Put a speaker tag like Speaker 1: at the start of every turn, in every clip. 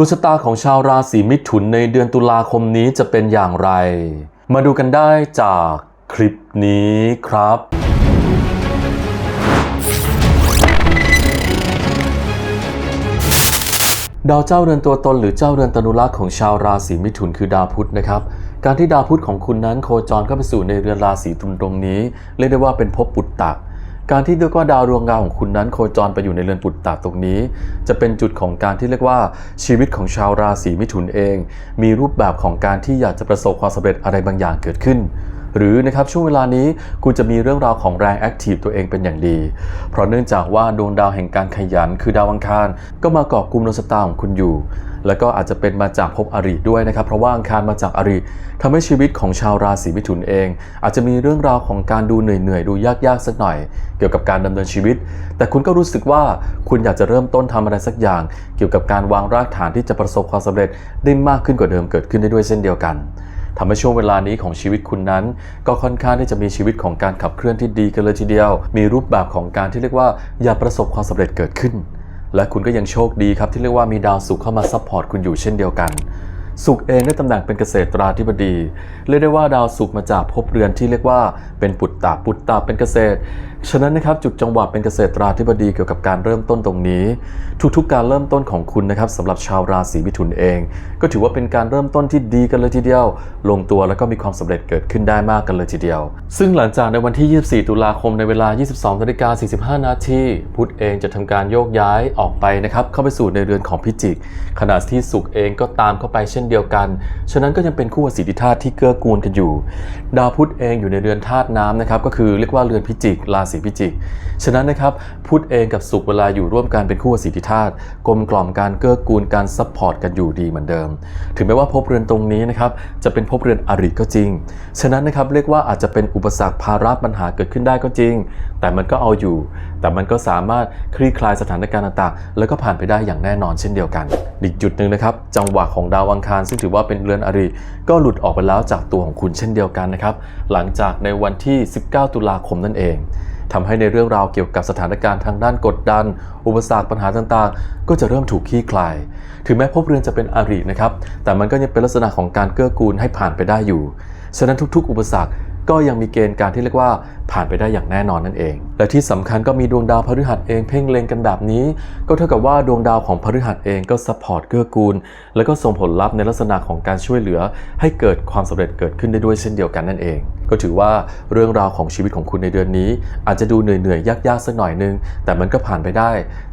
Speaker 1: ดวงชะตาของชาวราศีมิถุนในเดือนตุลาคมนี้จะเป็นอย่างไร มาดูกันได้จากคลิปนี้ครับ ดาวเจ้าเรือนตัวตนหรือเจ้าเรือนตนุรักษ์ของชาวราศีมิถุนคือดาวพุธนะครับการที่ดาวพุธของคุณนั้นโคจรเข้าไปสู่ในเรือนราศีตุลตรงนี้ เรียกได้ว่าเป็นภพปุตตะ การที่เรียกว่าดาวดวงดาวของคุณนั้น โคจรไปอยู่ในเรือนปุตตะตรงนี้ จะเป็นจุดของการที่เรียกว่าชีวิตของชาวราศีมิถุนเอง มีรูปแบบของการที่อยากจะประสบความสำเร็จอะไรบางอย่างเกิดขึ้น หรือนะครับช่วงเวลานี้คุณจะมีเรื่องราวของแรงแอคทีฟตัวเองเป็นอย่างดี เพราะเนื่องจากว่าดวงดาวแห่งการขยันคือดาวอังคาร ก็มาเกาะกลุ่มดวงชะตาของคุณอยู่ แล้วก็อาจจะเป็นมาจากภพอริด้วยนะครับ เพราะว่าอังคารมาจากอริทำให้ชีวิตของชาวราศีมิถุนเอง อาจจะมีเรื่องราวของการดูเหนื่อยๆดูยากๆสักหน่อย เกี่ยวกับการดำเนินชีวิต แต่คุณก็รู้สึกว่าคุณอยากจะเริ่มต้นทำอะไรสักอย่าง เกี่ยวกับการวางรากฐานที่จะประสบความสำเร็จได้มากขึ้นกว่าเดิมเกิดขึ้นได้ด้วยเช่นเดียวกัน ทำให้ช่วงเวลานี้ของชีวิตคุณนั้น ก็ค่อนข้างที่จะมีชีวิตของการขับเคลื่อนที่ดีกันเลยทีเดียว มีรูปแบบของการที่เรียกว่าอย่าประสบความสำเร็จเกิดขึ้น และคุณก็ยังโชคดีครับที่เรียกว่ามีดาวศุกร์เข้ามาซัพพอร์ตคุณอยู่เช่นเดียวกันศุกร์เองได้ตำแหน่งเป็นเกษตราธิบดี เรียกได้ว่าดาวศุกร์มาจากภพเรือนที่เรียกว่าเป็นปุตตะปุตตะเป็นเกษตร ฉะนั้นนะครับจุดจังหวะเป็นเกษตราธิบดีเกี่ยวกับการเริ่มต้นตรงนี้ ทุกๆการเริ่มต้นของคุณนะครับสำหรับชาวราศีมิถุนเอง ก็ถือว่าเป็นการเริ่มต้นที่ดีกันเลยทีเดียว ลงตัวแล้วก็มีความสำเร็จเกิดขึ้นได้มากกันเลยทีเดียว ซึ่งหลังจากในวันที่ 24 ตุลาคมในเวลา 22นาฬิกา45 นาทีพุธเองจะทำการโยกย้ายออกไปนะครับเข้าไปสู่ในเรือนของพิจิก ขณะที่สุขเองก็ตามเข้าไปเช่นเดียวกัน ฉะนั้นก็ยังเป็นคู่อสิทธิธาตุที่เกื้อกูลกันอยู่ ดาวพุธเองอยู่ในเรือนธาตุน้ำนะครับก็คือเรียกว่าเรือนพิจิกราศีพิจิก ฉะนั้นนะครับพุธเองกับสุขเวลาอยู่ร่วมกันเป็นคู่อสิทธิธาตุกลมกล่อมการเกื้อกูลการซัพพอร์ตกันอยู่ดีเหมือนเดิม ถึงแม้ว่าภพเรือนตรงนี้นะครับจะเป็นภพเรือนอริก็จริง ฉะนั้นนะครับเรียกว่าอาจจะเป็นอุปสรรคภาระปัญหาเกิดขึ้นได้ก็จริง แต่มันก็เอาอยู่ แต่มันก็สามารถคลี่คลายสถานการณ์ต่างๆ แล้วก็ผ่านไปได้อย่างแน่นอนเช่นเดียวกัน อีกจุดหนึ่งนะครับจังหวะของดาวอังคารซึ่งถือว่าเป็นเรือนอริก็หลุดออกไปแล้วจากตัวของคุณเช่นเดียวกันนะครับหลังจากในวันที่ 19 ตุลาคมนั่นเอง ทำให้ในเรื่องราวเกี่ยวกับสถานการณ์ทางด้านกดดัน อุปสรรคปัญหาต่างๆ ก็จะเริ่มถูกคลี่คลาย ถึงแม้ภพเรือนจะเป็นอรินะครับ แต่มันก็ยังเป็นลักษณะของการเกื้อกูลให้ผ่านไปได้อยู่ ฉะนั้นทุกๆ อุปสรรคก็ยังมีเกณฑ์การที่เรียกว่าผ่านไปได้อย่างแน่นอนนั่นเอง และที่สำคัญก็มีดวงดาวพฤหัสเองเพ่งเล็งกันแบบนี้ ก็เท่ากับว่าดวงดาวของพฤหัสเองก็ซัพพอร์ตเกื้อกูล แล้วก็ส่งผลลัพธ์ในลักษณะของการช่วยเหลือ ให้เกิดความสำเร็จเกิดขึ้นได้ด้วยเช่นเดียวกันนั่นเอง ก็ถือว่าเรื่องราวของชีวิตของคุณในเดือนนี้ อาจจะดูเหนื่อยๆยากๆสักหน่อยนึง แต่มันก็ผ่านไปได้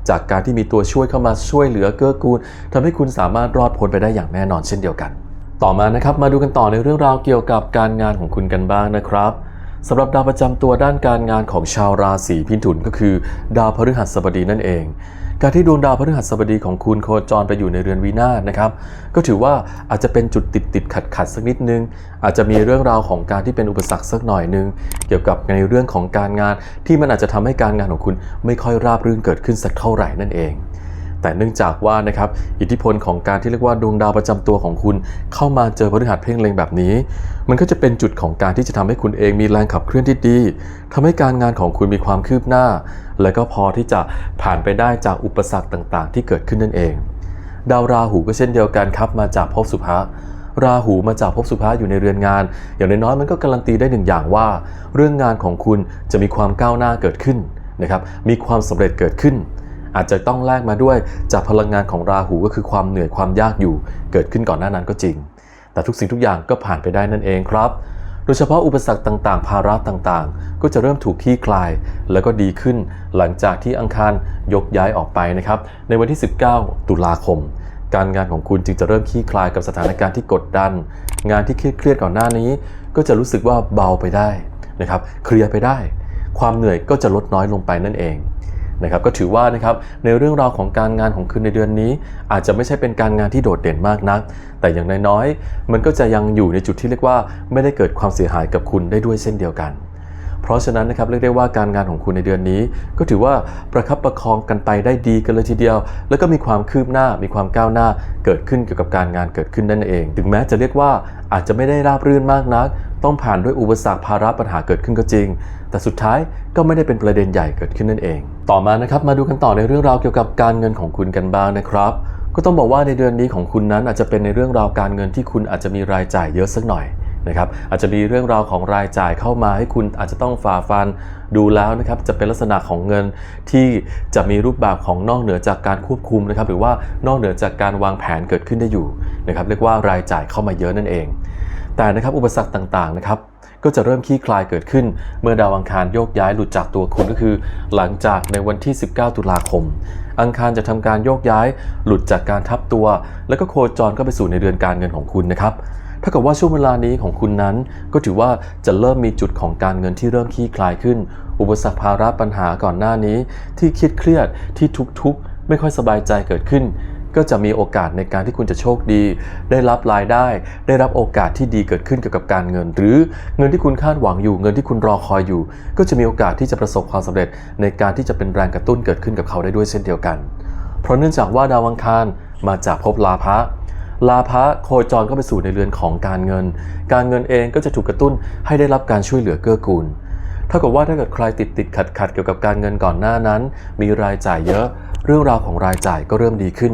Speaker 1: จากการที่มีตัวช่วยเข้ามาช่วยเหลือเกื้อกูลทำให้คุณสามารถรอดพ้นไปได้อย่างแน่นอนเช่นเดียวกัน ต่อมานะครับมาดูกันต่อในเรื่องราวเกี่ยวกับการงานของคุณกันบ้างนะครับสำหรับดาวประจำตัวด้านการงานของชาวราศีพิถุนก็คือ ดาวพฤหัสบดีนั่นเอง การที่ดวงดาวพฤหัสบดีของคุณโคจรไปอยู่ในเรือนวีนานะครับ ก็ถือว่าอาจจะเป็นจุดติดติดขัดขัดสักนิดนึง อาจจะมีเรื่องราวของการที่เป็นอุปสรรคสักหน่อยนึง เกี่ยวกับในเรื่องของการงานที่มันอาจจะทำให้การงานของคุณไม่ค่อยราบรื่นเกิดขึ้นสักเท่าไหร่นั่นเอง แต่เนื่องจากว่านะครับอิทธิพลของการที่เรียกว่าดวงดาวประจำตัวของคุณ เข้ามาเจอพฤหัสเพ่งเล็งแบบนี้ มันก็จะเป็นจุดของการที่จะทำให้คุณเองมีแรงขับเคลื่อนที่ดีทำให้การงานของคุณมีความคืบหน้า และก็พอที่จะผ่านไปได้จากอุปสรรคต่างๆ ที่เกิดขึ้นนั่นเอง ดาวราหูก็เช่นเดียวกันครับมาจากภพสุภะราหูมาจากภพสุภะอยู่ในเรือนงาน อย่างน้อยๆมันก็การันตีได้หนึ่งอย่างว่า เรื่องงานของคุณจะมีความก้าวหน้าเกิดขึ้นนะครับมีความสำเร็จเกิดขึ้น อาจจะต้องแลกมาด้วยจากพลังงานของราหูก็คือความเหนื่อยความยากอยู่ เกิดขึ้นก่อนหน้านั้นก็จริง แต่ทุกสิ่งทุกอย่างก็ผ่านไปได้นั่นเองครับ โดยเฉพาะอุปสรรคต่างๆ ภาระต่างๆ ก็จะเริ่มถูกคลี่คลาย แล้วก็ดีขึ้นหลังจากที่อังคารยกย้ายออกไปนะครับในวันที่ 19 ตุลาคมการงานของคุณจึงจะเริ่มคลี่คลายกับสถานการณ์ที่กดดัน งานที่เครียดๆก่อนหน้านี้ ก็จะรู้สึกว่าเบาไปได้นะครับ เคลียร์ไปได้ ความเหนื่อยก็จะลดน้อยลงไปนั่นเอง นะครับก็ถือว่านะครับในเรื่องราวของการงานของคุณในเดือนนี้ อาจจะไม่ใช่เป็นการงานที่โดดเด่นมากนัก แต่อย่างน้อยๆ มันก็จะยังอยู่ในจุดที่เรียกว่า ไม่ได้เกิดความเสียหายกับคุณได้ด้วยเช่นเดียวกัน เพราะฉะนั้นนะครับเรียกได้ว่าการงานของคุณในเดือนนี้ ก็ถือว่าประคับประคองกันไปได้ดีกันเลยทีเดียว แล้วก็มีความคืบหน้ามีความก้าวหน้าเกิดขึ้นเกี่ยวกับการงานเกิดขึ้นนั่นเอง ถึงแม้จะเรียกว่าอาจจะไม่ได้ราบรื่นมากนัก ต้องผ่านด้วยอุปสรรคภาระปัญหาเกิดขึ้นก็จริง แต่สุดท้ายก็ไม่ได้เป็นประเด็นใหญ่เกิดขึ้นนั่นเอง ต่อมานะครับมาดูกันต่อในเรื่องราวเกี่ยวกับการเงินของคุณกันบ้างนะครับก็ต้องบอกว่าในเดือนนี้ของคุณนั้นอาจจะเป็นในเรื่องราวการเงินที่คุณอาจจะมีรายจ่ายเยอะสักหน่อย นะครับอาจจะมีเรื่องราวของรายจ่ายเข้ามาให้คุณอาจจะต้องฝ่าฟันดูแล้วนะครับจะเป็นลักษณะของเงินที่จะมีรูปแบบของนอกเหนือจากการควบคุมนะครับหรือว่านอกเหนือจากการวางแผนเกิดขึ้นได้อยู่นะครับเรียกว่ารายจ่ายเข้ามาเยอะนั่นเอง แต่นะครับอุปสรรคต่างๆนะครับก็จะเริ่มคลี่คลายเกิดขึ้น เมื่อดาวอังคารโยกย้ายหลุดจากตัวคุณก็คือ หลังจากในวันที่ 19 ตุลาคม อังคารจะทำการโยกย้าย หลุดจากการทับตัว แล้วก็โคจรเข้าไปสู่ในเรือนการเงินของคุณนะครับ ถ้ากับว่าช่วงเวลานี้ของคุณนั้น ก็ถือว่าจะเริ่มมีจุดของการเงินที่เริ่มคลี่คลายขึ้น อุปสรรคภาระปัญหาก่อนหน้านี้ ที่คิดเครียดที่ทุกๆ ไม่ค่อยสบายใจเกิดขึ้น ก็จะมีโอกาสในการที่คุณจะโชคดี ได้รับรายได้ ได้รับโอกาสที่ดีเกิดขึ้นเกี่ยวกับการเงิน หรือเงินที่คุณคาดหวังอยู่ เงินที่คุณรอคอยอยู่ ก็จะมีโอกาสที่จะประสบความสำเร็จ ในการที่จะเป็นแรงกระตุ้นเกิดขึ้นกับเขาได้ด้วยเช่นเดียวกัน เพราะเนื่องจากว่าดาวอังคารมาจากภพลาภะ ลาภะโคจรเข้าไปสู่ในเรือนของการเงิน การเงินเองก็จะถูกกระตุ้นให้ได้รับการช่วยเหลือเกื้อกูลเท่ากับว่าถ้าเกิดใครติดติดขัดขัดเกี่ยวกับการเงินก่อนหน้านั้น มีรายจ่ายเยอะ เรื่องราวของรายจ่ายก็เริ่มดีขึ้น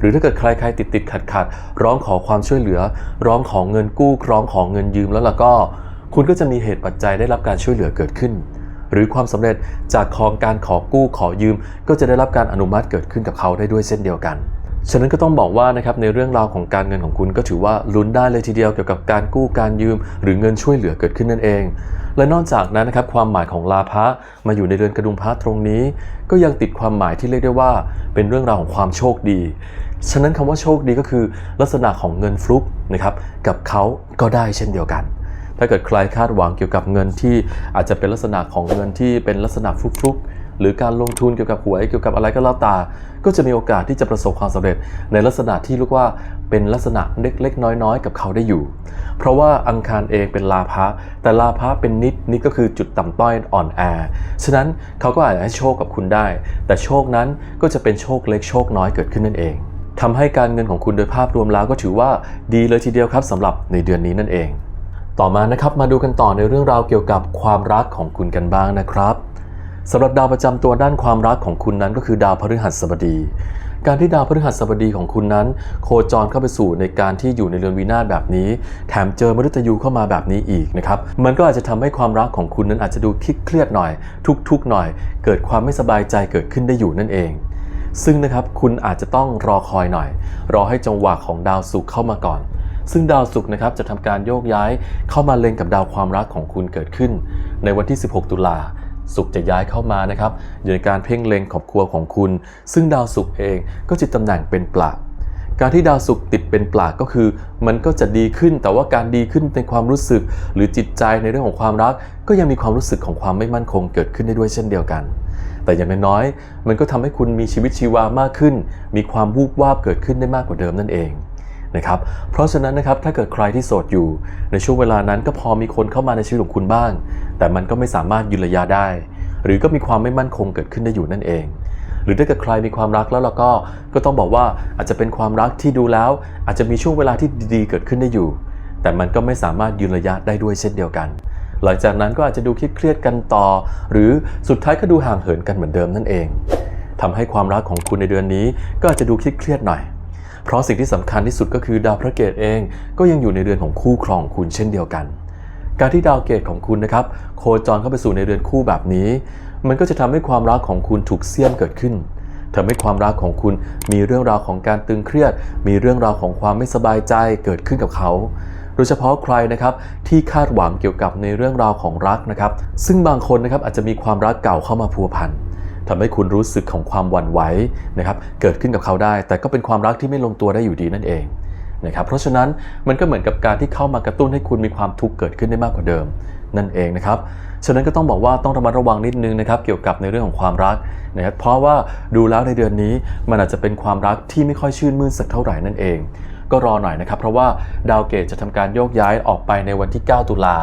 Speaker 1: หรือถ้าเกิดใครใครติดติดขัดขัดร้องขอความช่วยเหลือ ร้องของเงินกู้ร้องของเงินยืมแล้วล่ะก็ คุณก็จะมีเหตุปัจจัยได้รับการช่วยเหลือเกิดขึ้น หรือความสำเร็จจากของการขอกู้ขอยืม ก็จะได้รับการอนุมัติเกิดขึ้นกับเขาได้ด้วยเช่นเดียวกัน ฉะนั้นก็ต้องบอกว่านะครับในเรื่องราวของการเงินของคุณก็ถือว่าลุ้นได้เลยทีเดียวเกี่ยวกับการกู้การยืม หรือเงินช่วยเหลือเกิดขึ้นนั่นเอง และนอกจากนั้นนะครับความหมายของลาภะมาอยู่ในเรือนกระดุมพระตรงนี้ ก็ยังติดความหมายที่เรียกได้ว่า เป็นเรื่องราวของความโชคดี ฉะนั้นคำว่าโชคดีก็คือ ลักษณะของเงินฟลุกนะครับกับเขาก็ได้เช่นเดียวกันถ้าเกิดใครคาดหวังเกี่ยวกับเงินที่อาจจะเป็นลักษณะของเงินที่เป็นลักษณะฟลุกๆ หรือการลงทุนเกี่ยวกับหวยเกี่ยวกับอะไรก็แล้วแต่ก็จะมีโอกาสที่จะประสบความสำเร็จ ในลักษณะที่เรียกว่าเป็นลักษณะเล็กๆ น้อยๆ กับเขาได้อยู่ เพราะว่าอังคารเองเป็นลาภะแต่ลาภะเป็นนิดนิดก็คือจุดต่ำต้อยอ่อนแอฉะนั้นเขาก็อาจจะให้โชคกับคุณได้ แต่โชคนั้นก็จะเป็นโชคเล็กโชคน้อยเกิดขึ้นนั่นเองทำให้การเงินของคุณโดยภาพรวมแล้วก็ถือว่าดีเลยทีเดียวครับสำหรับในเดือนนี้นั่นเอง ต่อมานะครับมาดูกันต่อในเรื่องราวเกี่ยวกับความรักของคุณกันบ้างนะครับ สำหรับดาวประจำตัวด้านความรักของคุณนั้นก็คือดาวพฤหัสบดี การที่ดาวพฤหัสบดีของคุณนั้น โคจรเข้าไปสู่ในการที่อยู่ในเรือนวินาศแบบนี้ แถมเจอมฤตยูเข้ามาแบบนี้อีกนะครับ มันก็อาจจะทำให้ความรักของคุณนั้นอาจจะดูคิดเครียดหน่อย ทุกๆหน่อย เกิดความไม่สบายใจเกิดขึ้นได้อยู่นั่นเองซึ่งนะครับคุณอาจจะต้องรอคอยหน่อย รอให้จังหวะของดาวศุกร์เข้ามาก่อน ซึ่งดาวศุกร์นะครับจะทำการโยกย้ายเข้ามาเล็งกับดาวความรักของคุณเกิดขึ้น ในวันที่ 16 ตุลา ศุกร์จะย้ายเข้ามานะครับอยู่ในการเพ่งเล็งขอบครัวของคุณ ซึ่งดาวศุกร์เองก็จะตำแหน่งเป็นปลาการที่ดาวศุกร์ติดเป็นปลาก็คือ มันก็จะดีขึ้นแต่ว่าการดีขึ้นในความรู้สึก หรือจิตใจในเรื่องของความรัก ก็ยังมีความรู้สึกของความไม่มั่นคงเกิดขึ้นได้ด้วยเช่นเดียวกัน แต่อย่างน้อยๆมันก็ทำให้คุณมีชีวิตชีวามากขึ้น มีความวูบวาบเกิดขึ้นได้มากกว่าเดิมนั่นเอง นะครับเพราะฉะนั้นนะครับถ้าเกิดใครที่โสดอยู่ ในช่วงเวลานั้นก็พอมีคนเข้ามาในชีวิตของคุณบ้าง แต่มันก็ไม่สามารถยืนระยะได้ หรือก็มีความไม่มั่นคงเกิดขึ้นได้อยู่นั่นเอง หรือถ้าเกิดใครมีความรักแล้วเราก็ก็ต้องบอกว่าอาจจะเป็นความรักที่ดูแล้ว อาจจะมีช่วงเวลาที่ดีๆ เกิดขึ้นได้อยู่ แต่มันก็ไม่สามารถยืนระยะได้ด้วยเช่นเดียวกัน หลังจากนั้นก็อาจจะดูเครียดกันต่อ หรือสุดท้ายก็ดูห่างเหินกันเหมือนเดิมนั่นเองทำให้ความรักของคุณในเดือนนี้ก็อาจจะดูเครียดๆหน่อย เพราะสิ่งที่สำคัญที่สุดก็คือดาวพระเกตเองก็ยังอยู่ในเรือนของคู่ครองคุณเช่นเดียวกัน การที่ดาวเกตของคุณนะครับโคจรเข้าไปสู่ในเรือนคู่แบบนี้ มันก็จะทำให้ความรักของคุณถูกเสี้ยมเกิดขึ้นทำให้ความรักของคุณมีเรื่องราวของการตึงเครียด มีเรื่องราวของความไม่สบายใจเกิดขึ้นกับเขา โดยเฉพาะใครนะครับที่คาดหวังเกี่ยวกับในเรื่องราวของรักนะครับ ซึ่งบางคนนะครับอาจจะมีความรักเก่าเข้ามาพัวพัน ทำให้คุณรู้สึกของความหวั่นไหวนะครับเกิดขึ้นกับเขาได้ แต่ก็เป็นความรักที่ไม่ลงตัวได้อยู่ดีนั่นเองนะครับเพราะฉะนั้นมันก็เหมือนกับการที่เข้ามากระตุ้นให้คุณมีความทุกข์เกิดขึ้นได้มากกว่าเดิม นั่นเองนะครับฉะนั้นก็ต้องบอกว่าต้องระมัดระวังนิดนึงนะครับเกี่ยวกับในเรื่องของความรักนะครับเพราะว่าดูแล้วในเดือนนี้มันอาจจะเป็นความรักที่ไม่ค่อยชื่นมื่นสักเท่าไหร่นั่นเอง ก็รอหน่อยนะครับ เพราะว่าดาวเกตจะทำการโยกย้ายออกไปในวันที่ 9 ตุลา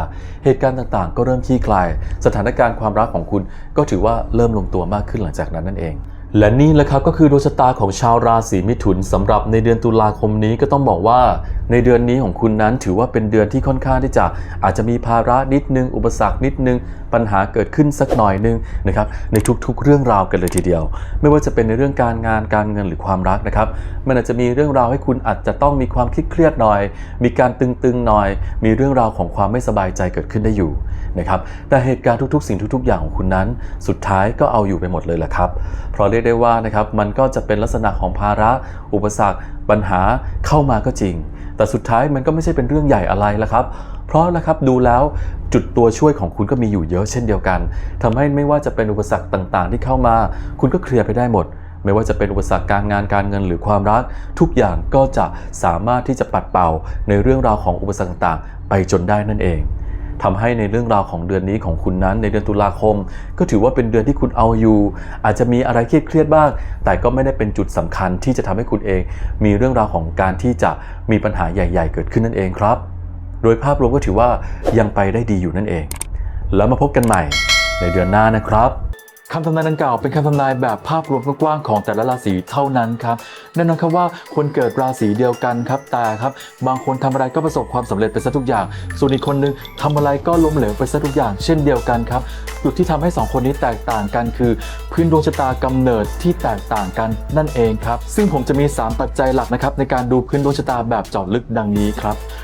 Speaker 1: เหตุการณ์ต่างๆ ก็เริ่มคลี่คลาย สถานการณ์ความรักของคุณก็ถือว่าเริ่มลงตัวมากขึ้นหลังจากนั้นนั่นเองและนี่แหละครับก็คือดวงชะตาของชาวราศีมิถุนสำหรับในเดือนตุลาคมนี้ก็ต้องบอกว่า ในเดือนนี้ของคุณนั้นถือว่าเป็นเดือนที่ค่อนข้างที่จะอาจจะมีภาระนิดนึง อุปสรรคนิดนึง ปัญหาเกิดขึ้นสักหน่อยนึงนะครับในทุกๆ เรื่องราวกันเลยทีเดียว ไม่ว่าจะเป็นในเรื่องการงานการเงินหรือความรักนะครับมันอาจจะมีเรื่องราวให้คุณอาจจะต้องมีความเครียดหน่อย มีการตึงๆหน่อย มีเรื่องราวของความไม่สบายใจเกิดขึ้นได้อยู่นะครับแต่เหตุการณ์ทุกๆ สิ่งทุกๆ อย่างของคุณนั้น สุดท้ายก็เอาอยู่ไปหมดเลยแหละครับ เพราะเรียกได้ว่านะครับมันก็จะเป็นลักษณะของภาระ อุปสรรค ปัญหาเข้ามาก็จริง แต่สุดท้ายมันก็ไม่ใช่เป็นเรื่องใหญ่อะไรละครับ เพราะนะครับดูแล้วจุดตัวช่วยของคุณก็มีอยู่เยอะเช่นเดียวกันทำให้ไม่ว่าจะเป็นอุปสรรคต่างๆ ที่เข้ามา คุณก็เคลียร์ไปได้หมด ไม่ว่าจะเป็นอุปสรรคการงานการเงินหรือความรัก ทุกอย่างก็จะสามารถที่จะปัดเป่าในเรื่องราวของอุปสรรคต่างๆ ไปจนได้นั่นเองทำให้ในเรื่องราวของเดือนนี้ของคุณนั้น ในเดือนตุลาคม ก็ถือว่าเป็นเดือนที่คุณเอาอยู่ อาจจะมีอะไรเครียดๆบ้าง แต่ก็ไม่ได้เป็นจุดสำคัญที่จะทำให้คุณเอง มีเรื่องราวของการที่จะมีปัญหาใหญ่ ๆ เกิดขึ้นนั่นเองครับ โดยภาพรวมก็ถือว่ายังไปได้ดีอยู่นั่นเอง แล้วมาพบกันใหม่ในเดือนหน้านะครับ
Speaker 2: คำทำนายดังกล่าวเป็นคำทำนายแบบภาพรวมกว้างๆของแต่ละราศีเท่านั้นครับแน่นอนครับว่าคนเกิดราศีเดียวกันครับแต่ครับ บางคนทำอะไรก็ประสบความสำเร็จไปซะทุกอย่าง ส่วนอีกคนนึงทำอะไรก็ล้มเหลวไปซะทุกอย่าง เช่นเดียวกันครับจุดที่ทำให้สองคนนี้แตกต่างกันคือ พื้นดวงชะตากำเนิดที่แตกต่างกันนั่นเองครับซึ่งผมจะมี 3 ปัจจัยหลักนะครับในการดูพื้นดวงชะตาแบบเจาะลึกดังนี้ครับ